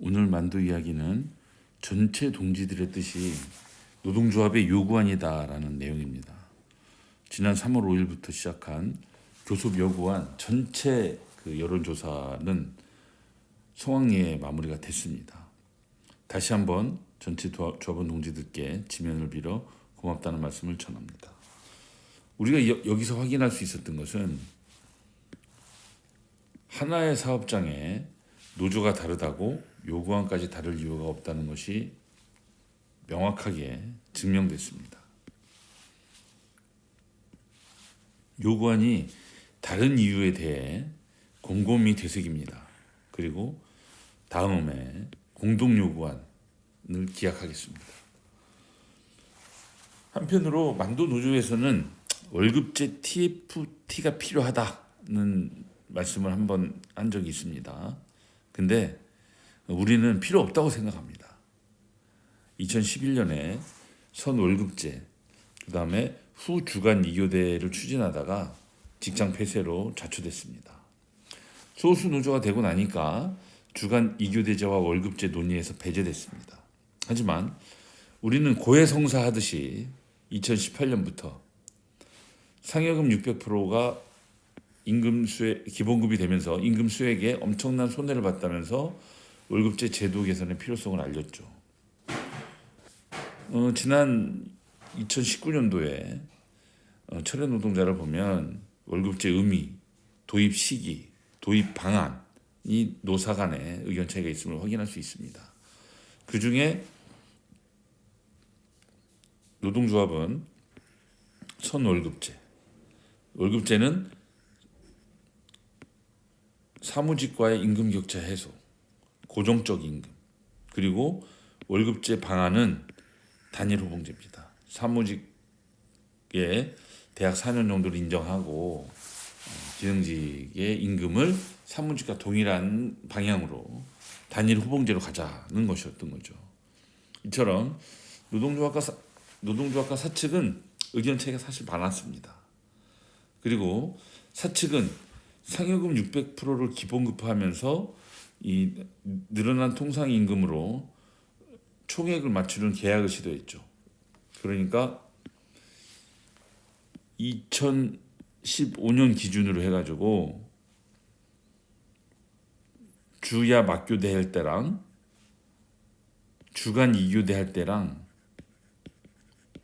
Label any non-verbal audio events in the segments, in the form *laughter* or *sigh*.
오늘 만두 이야기는 전체 동지들의 뜻이 노동조합의 요구안이다라는 내용입니다. 지난 3월 5일부터 시작한 교섭 요구안 전체 그 여론조사는 성황리에 마무리가 됐습니다. 다시 한번 전체 조합- 조합원 동지들께 지면을 빌어 고맙다는 말씀을 전합니다. 우리가 여, 여기서 확인할 수 있었던 것은 하나의 사업장에 노조가 다르다고 요구안까지 다를 이유가 없다는 것이 명확하게 증명됐습니다. 요구안이 다른 이유에 대해 곰곰이 되새깁니다. 그리고 다음에 공동 요구안을 기약하겠습니다. 한편으로 만도 노조에서는 월급제 TFT가 필요하다는 말씀을 한번 한 적이 있습니다. 근데 우리는 필요 없다고 생각합니다. 2011년에 선 월급제, 그 다음에 후 주간 이교대를 추진하다가 직장 폐쇄로 좌초됐습니다. 소수 노조가 되고 나니까 주간 이교대제와 월급제 논의에서 배제됐습니다. 하지만 우리는 고해성사하듯이 2018년부터 상여금 600%가 임금 수혜 기본급이 되면서 임금 수액에 엄청난 손해를 봤다면서 월급제 제도 개선의 필요성을 알렸죠. 어, 지난 2019년도에 어, 철회 노동자를 보면 월급제 의미, 도입 시기, 도입 방안 이 노사 간의 의견 차이가 있음을 확인할 수 있습니다. 그 중에 노동조합은 선월급제, 월급제는 사무직과의 임금 격차 해소, 고정적 임금, 그리고 월급제 방안은 단일 호 봉제입니다. 사무직의 대학 4년 정도를 인정하고 어, 기능직의 임금을 사무직과 동일한 방향으로 단일 호봉제로 가자는 것이었던 거죠. 이처럼 노동조합과 사, 노동조합과 사측은 의견 차이가 사실 많았습니다. 그리고 사측은 상여금 600%를 기본급하면서 이 늘어난 통상 임금으로 총액을 맞추는 계약을 시도했죠. 그러니까 2015년 기준으로 해가지고 주야 막교대 할 때랑 주간 이교대 할 때랑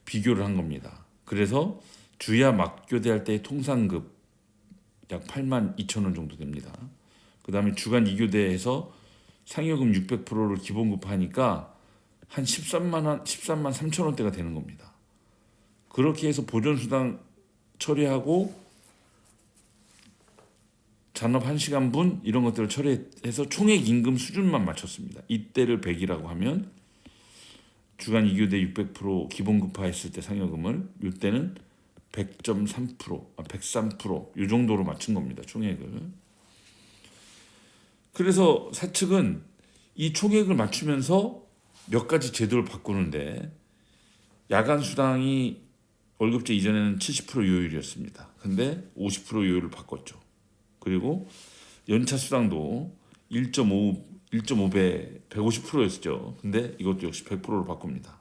비교를 한 겁니다. 그래서 주야 막교대 할 때의 통상급 약 8만 2천 원 정도 됩니다. 그 다음에 주간 이교대에서 상여금 600%를 기본급하니까 한 13만 원, 13만 3천 원대가 되는 겁니다. 그렇게 해서 보존수당 처리하고 잔업 1시간분 이런 것들을 처리해서 총액 임금 수준만 맞췄습니다. 이때를 100이라고 하면 주간 이교대 600% 기본급화 했을 때 상여금을 이때는 100.3%, 아, 103%이 정도로 맞춘 겁니다. 총액을. 그래서 사측은 이 총액을 맞추면서 몇 가지 제도를 바꾸는데 야간 수당이 월급제 이전에는 70% 요율이었습니다. 근데 50% 요율을 바꿨죠. 그리고 연차 수당도 1.5 1.5배 150%였죠. 근데 이것도 역시 100%로 바꿉니다.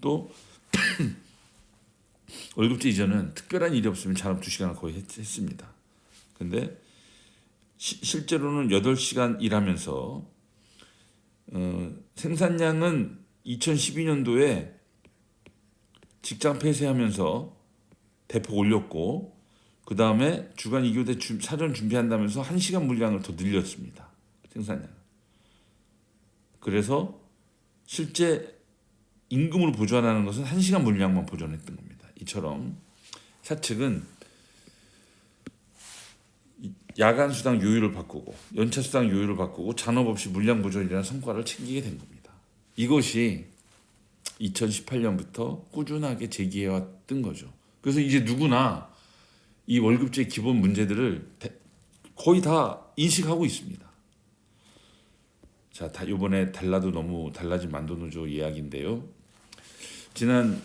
또 *clears throat* 월급제 이전은 특별한 일이 없으면 잔업 2시간을 거의 했, 했습니다. 근데 시, 실제로는 8시간 일하면서 어, 생산량은 2012년도에 직장 폐쇄하면서 대폭 올렸고 그 다음에 주간 이교대 주, 사전 준비한다면서 1시간 물량을 더 늘렸습니다. 생산량. 그래서 실제 임금으로 보존하는 것은 1시간 물량만 보존했던 겁니다. 이처럼 사측은 야간 수당 요율을 바꾸고 연차 수당 요율을 바꾸고 잔업 없이 물량 보존이라는 성과를 챙기게 된 겁니다. 이것이 2018년부터 꾸준하게 제기해 왔던 거죠. 그래서 이제 누구나 이 월급제 기본 문제들을 대- 거의 다 인식하고 있습니다. 자, 다 이번에 달라도 너무 달라진 만도노조 이야기인데요. 지난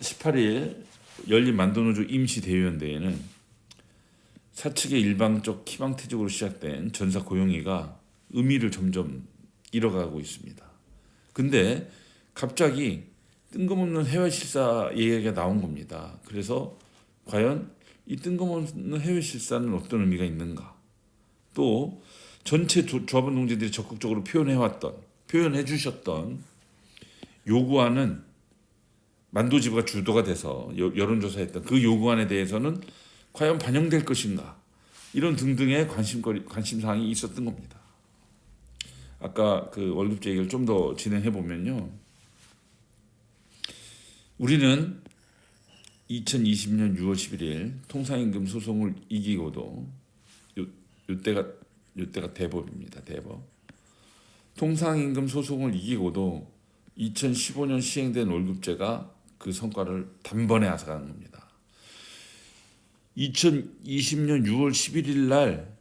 18일 열린 만도노조 임시 대의원 대회는 사측의 일방적 희망퇴직으로 시작된 전사 고용위가 의미를 점점 잃어가고 있습니다. 근데 갑자기 뜬금없는 해외 실사 얘기가 나온 겁니다. 그래서 과연 이 뜬금없는 해외 실사는 어떤 의미가 있는가? 또 전체 조- 조합원 동지들이 적극적으로 표현해왔던 표현해 주셨던 요구안은 만도지부가 주도가 돼서 여- 여론조사했던 그 요구안에 대해서는 과연 반영될 것인가 이런 등등의 관심거리 관심 사항이 있었던 겁니다. 아까 그 월급제 얘기를 좀 더 진행해 보면요. 우리는 2020년 6월 11일 통상임금 소송을 이기고도 요, 요때가 요때가 대법입니다. 대법. 통상임금 소송을 이기고도 2015년 시행된 월급제가 그 성과를 단번에 앗아가는 겁니다. 2020년 6월 11일 날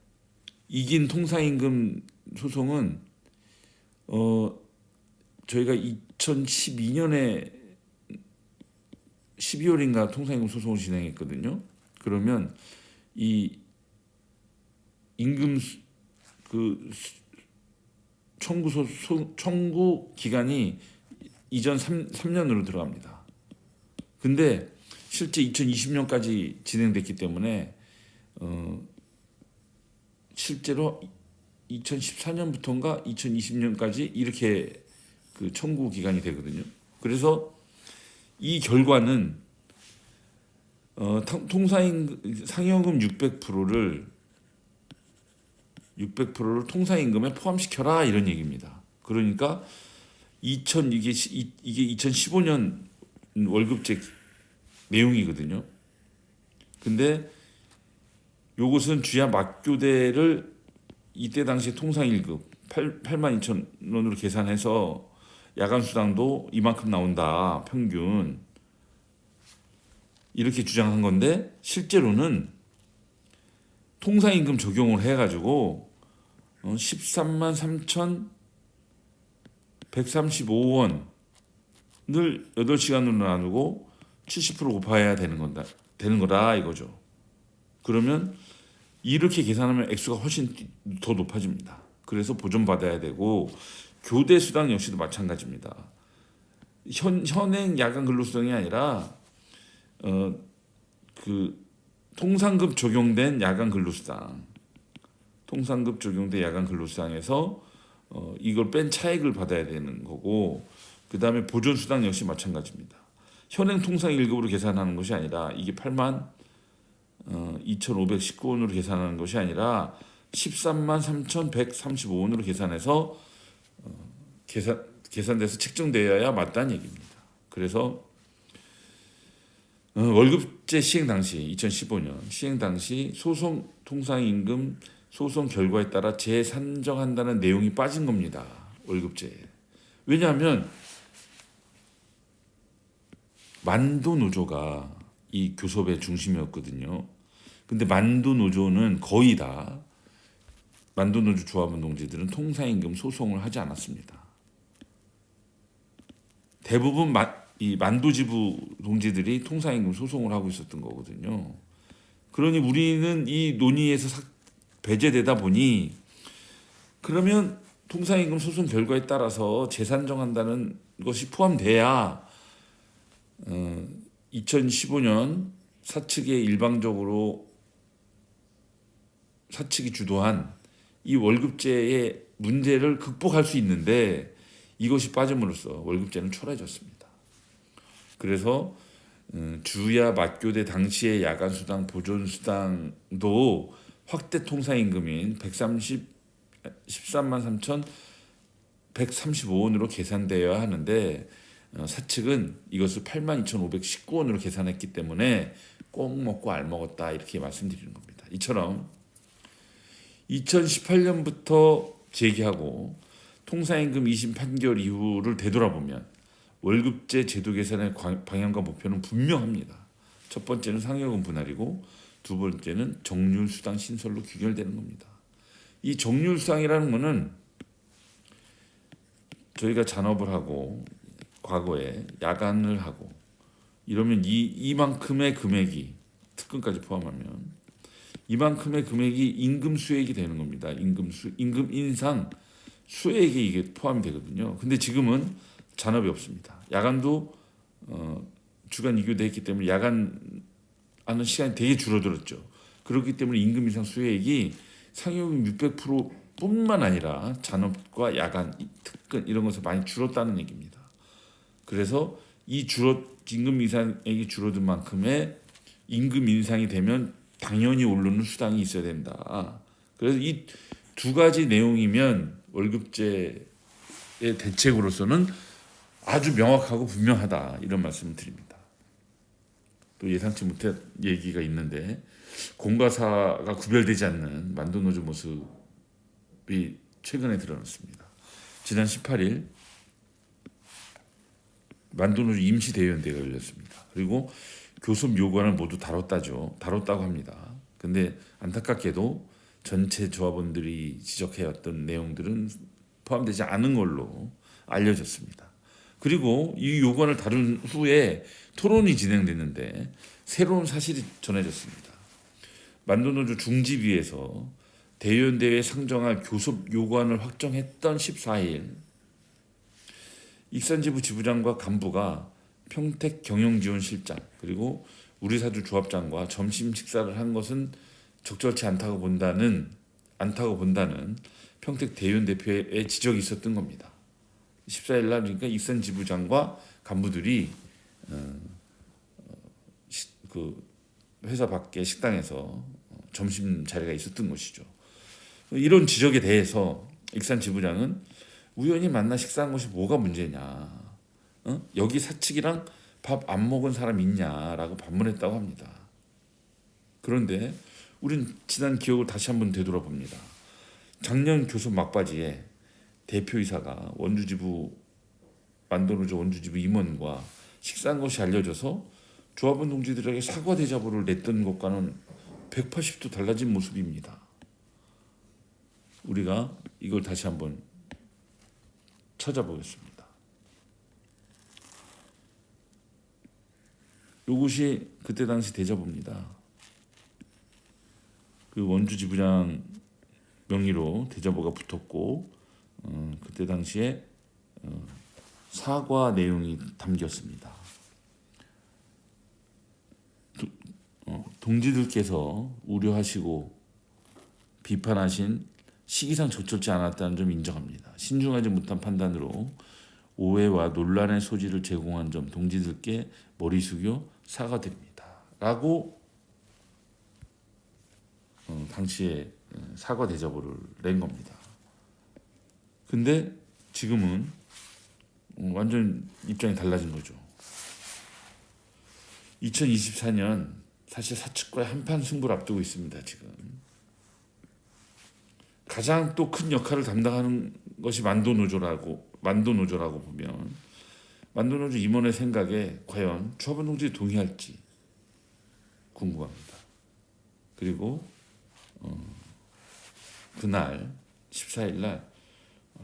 이긴 통상임금 소송은 어 저희가 2012년에 12월인가 통상임금 소송을 진행했거든요. 그러면 이 임금 수- 그 수- 청구 소, 소- 청구 기간이 이전 3, 3년으로 들어갑니다. 근데 실제 2020년까지 진행됐기 때문에 어 실제로 2014년부터인가 2020년까지 이렇게 그 청구 기간이 되거든요. 그래서 이 결과는 어, 통- 통상임 상여금 600%를 600%를 통상임금에 포함시켜라 이런 얘기입니다. 그러니까 2000 이게 이게 2015년 월급제 내용이거든요. 근데 요것은 주야 막교대를 이때 당시 통상일급 8, 8만 2천 원으로 계산해서 야간 수당도 이만큼 나온다 평균 이렇게 주장한 건데 실제로는 통상 임금 적용을 해가지고 어, 13만 3천 135원을 8시간으로 나누고 70% 곱해야 되는 건다 되는 거다 이거죠. 그러면 이렇게 계산하면 액수가 훨씬 뛰- 더 높아집니다. 그래서 보존받아야 되고 교대 수당 역시도 마찬가지입니다. 현 현행 야간 근로 수당이 아니라 어 그 통상급 적용된 야간 근로 수당, 통상급 적용된 야간 근로 수당에서 어 이걸 뺀 차액을 받아야 되는 거고 그 다음에 보존 수당 역시 마찬가지입니다. 현행 통상 1급으로 계산하는 것이 아니라 이게 8만 어, 2,519원으로 계산하는 것이 아니라 13만 3,135원으로 계산해서 어, 계산 계산돼서 책정되어야 맞다는 얘기입니다. 그래서 어, 월급제 시행 당시 2015년 시행 당시 소송 통상 임금 소송 결과에 따라 재산정한다는 내용이 빠진 겁니다. 월급제에. 왜냐하면 만도 노조가 이 교섭의 중심이었거든요. 근데 만도 노조는 거의 다 만도 노조 조합원 동지들은 통상임금 소송을 하지 않았습니다. 대부분 마, 이 만도지부 동지들이 통상임금 소송을 하고 있었던 거거든요. 그러니 우리는 이 논의에서 삭- 배제되다 보니 그러면 통상임금 소송 결과에 따라서 재산 정한다는 것이 포함돼야 어, 2015년 사측에 일방적으로 사측이 주도한 이 월급제의 문제를 극복할 수 있는데 이것이 빠짐으로써 월급제는 초라해졌습니다. 그래서 음, 주야 맞교대 당시의 야간 수당 보존 수당도 확대 통상 임금인 130 13만 3천 135원으로 계산되어야 하는데 어, 사측은 이것을 82,519원으로 계산했기 때문에 꼭 먹고 알 먹었다 이렇게 말씀드리는 겁니다. 이처럼 2018년부터 제기하고 통상임금 2심 판결 이후를 되돌아보면 월급제 제도 관- 방향과 목표는 분명합니다. 첫 번째는 상여금 분할이고 두 번째는 정률 수당 신설로 귀결되는 겁니다. 이 정률 수당이라는 거는 저희가 잔업을 하고 과거에 야간을 하고 이러면 이 이만큼의 금액이 특근까지 포함하면 이만큼의 금액이 임금 수액이 되는 겁니다. 임금 수 임금 인상 수혜액에 이게 포함이 되거든요. 근데 지금은 잔업이 없습니다. 야간도 어, 주간 이교대 했기 때문에 야간 하는 시간이 되게 줄어들었죠. 그렇기 때문에 임금 인상 수혜액이 상여금 600% 뿐만 아니라 잔업과 야간, 이 특근 이런 것을 많이 줄었다는 얘기입니다. 그래서 이 줄어 임금 인상액이 줄어든 만큼의 임금 인상이 되면 당연히 오르는 수당이 있어야 된다. 그래서 이 두 가지 내용이면 월급제의 대책으로서는 아주 명확하고 분명하다 이런 말씀을 드립니다. 또 예상치 못한 얘기가 있는데 공과사가 구별되지 않는 만도노조 모습이 최근에 드러났습니다. 지난 18일 만도노조 임시대의원대가 열렸습니다. 그리고 교섭 요구안을 모두 다뤘다죠. 다뤘다고 합니다. 근데 안타깝게도 전체 조합원들이 지적해왔던 내용들은 포함되지 않은 걸로 알려졌습니다. 그리고 이 요구안을 다룬 후에 토론이 진행됐는데 새로운 사실이 전해졌습니다. 만도노조 중지위에서 대의원대회에 상정할 교섭 요구안을 확정했던 14일 익산지부 지부장과 간부가 평택 경영지원실장 그리고 우리 사주 조합장과 점심 식사를 한 것은 적절치 않다고 본다는 않다고 본다는 평택 대의원 대표의 지적이 있었던 겁니다. 14일 날 그러니까 익산 지부장과 간부들이 어, 그 회사 밖에 식당에서 어, 점심 자리가 있었던 것이죠. 이런 지적에 대해서 익산 지부장은 우연히 만나 식사한 것이 뭐가 문제냐? 어? 여기 사측이랑 밥 안 먹은 사람 있냐라고 반문했다고 합니다. 그런데 우린 지난 기억을 다시 한번 되돌아봅니다. 작년 교섭 막바지에 대표이사가 원주지부 만도노조 원주지부 임원과 식사한 것이 알려져서 조합원 동지들에게 사과 대자보를 냈던 것과는 180도 달라진 모습입니다. 우리가 이걸 다시 한번 찾아보겠습니다. 이것이 그때 당시 대자보입니다. 그 원주 지부장 명의로 대자보가 붙었고 어, 그때 당시에 어, 사과 내용이 담겼습니다. 도, 어, 동지들께서 우려하시고 비판하신 시기상 적절치 않았다는 점 인정합니다. 신중하지 못한 판단으로 오해와 논란의 소지를 제공한 점 동지들께 머리 숙여 사과드립니다. 라고 어, 당시에 사과 대자보를 낸 겁니다. 근데 지금은 어, 완전 입장이 달라진 거죠. 2024년 사실 사측과의 한판 승부를 앞두고 있습니다. 지금 가장 또 큰 역할을 담당하는 것이 만도노조라고 만도노조라고 보면 만도노조 임원의 생각에 과연 조합원 동지 동의할지 궁금합니다. 그리고 어, 그날 14일 날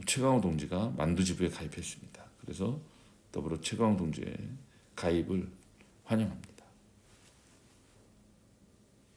최강호 동지가 만두지부에 가입했습니다. 그래서 더불어 최강호 동지의 가입을 환영합니다.